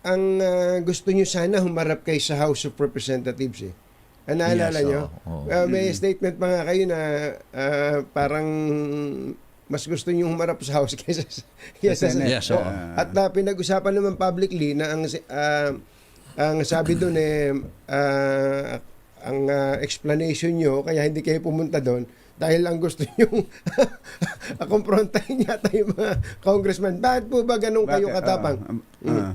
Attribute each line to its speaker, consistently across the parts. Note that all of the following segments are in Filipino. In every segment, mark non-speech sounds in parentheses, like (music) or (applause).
Speaker 1: ang ah, gusto nyo sana humarap kayo sa House of Representatives eh. Ah, naalala
Speaker 2: Yes,
Speaker 1: nyo?
Speaker 2: oo.
Speaker 1: Ah, may statement pa nga kayo na ah, parang mas gusto nyo humarap sa House (laughs) kaysa sa, kaysa sa
Speaker 3: Senate.
Speaker 2: Yes, oo.
Speaker 1: Oo. At ah, pinag-usapan naman publicly na ang ah, ang sabi doon eh ah, ang ah, explanation nyo kaya hindi kayo pumunta doon dahil ang gusto nyo kumprontahin (laughs) yata yung mga congressman. Bakit po ba ganun kayo katapang?
Speaker 3: Ah, ah.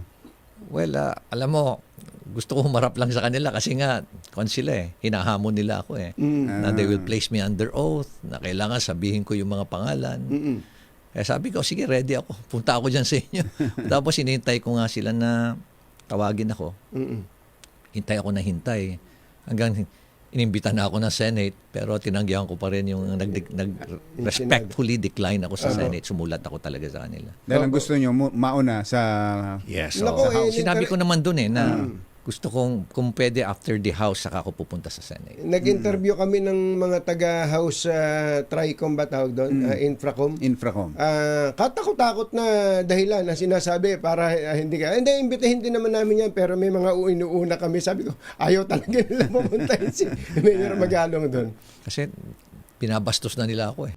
Speaker 2: Well, ah, alam mo, gusto ko humarap lang sa kanila kasi nga, kon sila eh, hinahamon nila ako eh.
Speaker 1: Mm.
Speaker 2: Na they will place me under oath, na kailangan sabihin ko yung mga pangalan.
Speaker 1: Mm-mm.
Speaker 2: Eh sabi ko, sige, ready ako. (laughs) Punta ako dyan sa inyo. (laughs) Tapos hinintay ko nga sila na tawagin ako.
Speaker 1: Mm-mm.
Speaker 2: Hintay ako na hintay. Hanggang inimbita na ako ng Senate, pero tinanggihan ko pa rin yung nag, nag respectfully decline ako sa Senate. Sumulat ako talaga sa kanila.
Speaker 3: Dahil ang gusto nyo mauna sa
Speaker 2: Yes.
Speaker 1: Nako,
Speaker 2: oo.
Speaker 1: eh,
Speaker 2: Sinabi
Speaker 1: inter-
Speaker 2: ko naman dun eh na gusto kong kung pwede after the house saka ako pupunta sa Senate.
Speaker 1: Nag-interview kami ng mga taga-house uh, TRICOM ba tawag doon? Ah, Infracom.
Speaker 3: Infracom.
Speaker 1: Ah, katakot-takot na dahilan na sinasabi para ah, hindi ka. Hindi, imbitahin din naman namin yan pero may mga inuuna kami. Sabi ko, ayaw talaga nila pumunta (laughs) si Mayor Magalong doon.
Speaker 2: Kasi pinabastos na nila ako eh.